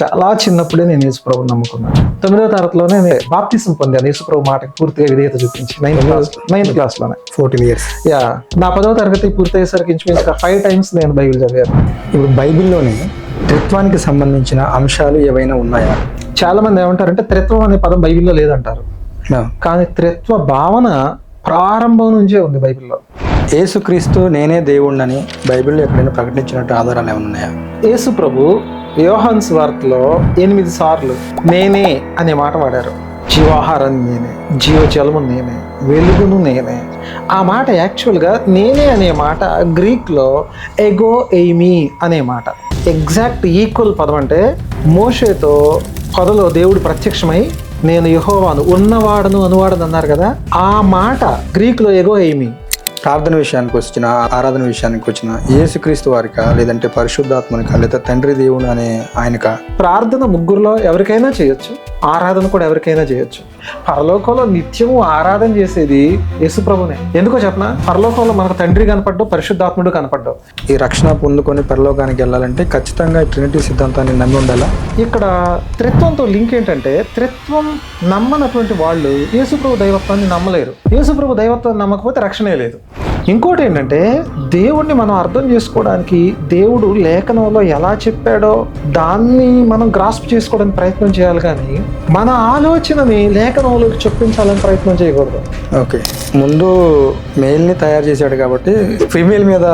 చాలా చిన్నప్పుడే నేను యేసుప్రభు నమ్ముకున్నాను. తొమ్మిదో తరగతిలోనే నేను బాప్తిసం పొందాను. యేసుప్రభు మాటకి పూర్తిగా విధేయత చూపించి నైన్త్ క్లాస్ నైన్త్ క్లాస్లోనే ఫోర్టీన్ ఇయర్స్ యా నా పదో తరగతి పూర్తయ్యేసరికి ఇంచుమించుగా ఫైవ్ టైమ్స్ నేను బైబిల్ చదివాను. ఇప్పుడు బైబిల్లోని త్రిత్వానికి సంబంధించిన అంశాలు ఏవైనా ఉన్నాయా? చాలా మంది ఏమంటారంటే త్రిత్వం అనే పదం బైబిల్లో లేదంటారు. కానీ త్రిత్వ భావన ప్రారంభం నుంచే ఉంది బైబిల్లో. యేసుక్రీస్తు నేనే దేవుణ్ణని బైబిల్లో ఎక్కడైనా ప్రకటించినట్టు ఆధారాలు ఏమైనా ఉన్నాయా? యేసు ప్రభు యోహన్స్ స్వార్తలో ఎనిమిది సార్లు నేనే అనే మాట వాడారు. జీవాహారం నేనే జీవజలము నేనే వెలుగును నేనే. ఆ మాట యాక్చువల్గా నేనే అనే మాట గ్రీక్లో ఎగో ఎయిమీ అనే మాట. ఎగ్జాక్ట్ ఈక్వల్ పదం అంటే మోషేతో పొదలో దేవుడు ప్రత్యక్షమై నేను యహోవాను ఉన్నవాడను అనువాడను అన్నారు కదా ఆ మాట గ్రీక్లో ఎగో ఎయిమీ. ప్రార్థన విషయానికి వచ్చిన ఆరాధన విషయానికి వచ్చిన యేసుక్రీస్తు వారికా లేదంటే పరిశుద్ధాత్మనికా లేదా తండ్రి దేవుడు అనే ఆయనక? ప్రార్థన ముగ్గురులో ఎవరికైనా చేయొచ్చు. ఆరాధన కూడా ఎవరికైనా చేయొచ్చు. పరలోకంలో నిత్యము ఆరాధన చేసేది యేసుప్రభునే ఎందుకో చెప్పనా? పరలోకంలో మనకు తండ్రి కనపడ్డావు పరిశుద్ధాత్ముడు కనపడ్డావు. ఈ రక్షణ పొందుకొని పరలోకానికి వెళ్ళాలంటే ఖచ్చితంగా ట్రినిటీ సిద్ధాంతాన్ని నమ్మి ఉండాలా? ఇక్కడ త్రిత్వంతో లింక్ ఏంటంటే త్రిత్వం నమ్మనటువంటి వాళ్ళు యేసుప్రభు దైవత్వాన్ని నమ్మలేరు. యేసుప్రభు దైవత్వాన్ని నమ్మకపోతే రక్షణే లేదు. ఇంకోటి ఏంటంటే దేవుణ్ణి మనం అర్థం చేసుకోవడానికి దేవుడు లేఖనంలో ఎలా చెప్పాడో దాన్ని మనం గ్రాస్ప్ చేసుకోవడానికి ప్రయత్నం చేయాలి కానీ మన ఆలోచనని లేఖనంలోకి చొప్పించాలని ప్రయత్నం చేయకూడదు. ఓకే. ముందు మెయిల్ని తయారు చేశాడు కాబట్టి ఫీమేల్ మీద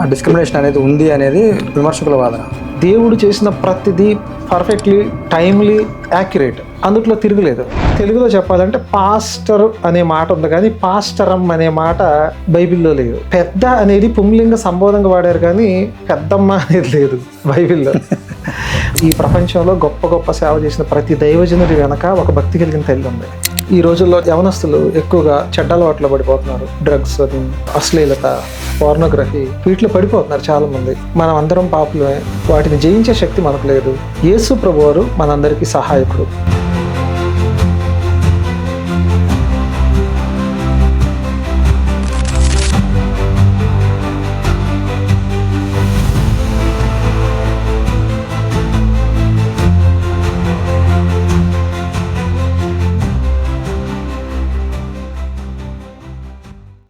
ఆ డిస్క్రిమినేషన్ అనేది ఉంది అనేది విమర్శకుల వాదన. దేవుడు చేసిన ప్రతిదీ పర్ఫెక్ట్లీ టైమ్లీ యాక్యురేట్ అందుట్లో తిరగలేదు. తెలుగులో చెప్పాలంటే పాస్టర్ అనే మాట ఉంది కానీ పాస్టరం అనే మాట బైబిల్లో లేదు. పెద్ద అనేది పుంలింగ సంబోధంగా వాడారు కానీ పెద్దమ్మ అనేది లేదు బైబిల్లో. ఈ ప్రపంచంలో గొప్ప గొప్ప సేవ చేసిన ప్రతి దైవజనుడి వెనక ఒక భక్తి కలిగిన తల్లి ఉంది. ఈ రోజుల్లో యవనస్తులు ఎక్కువగా చెడ్డ అలవాట్లో పడిపోతున్నారు. డ్రగ్స్ అని అశ్లీలత పార్నోగ్రఫీ వీటిలో పడిపోతున్నారు చాలా మంది మనం అందరం పాపులమే. వాటిని జయించే శక్తి మనకు లేదు. యేసు ప్రభువారు మనందరికీ సహాయకుడు.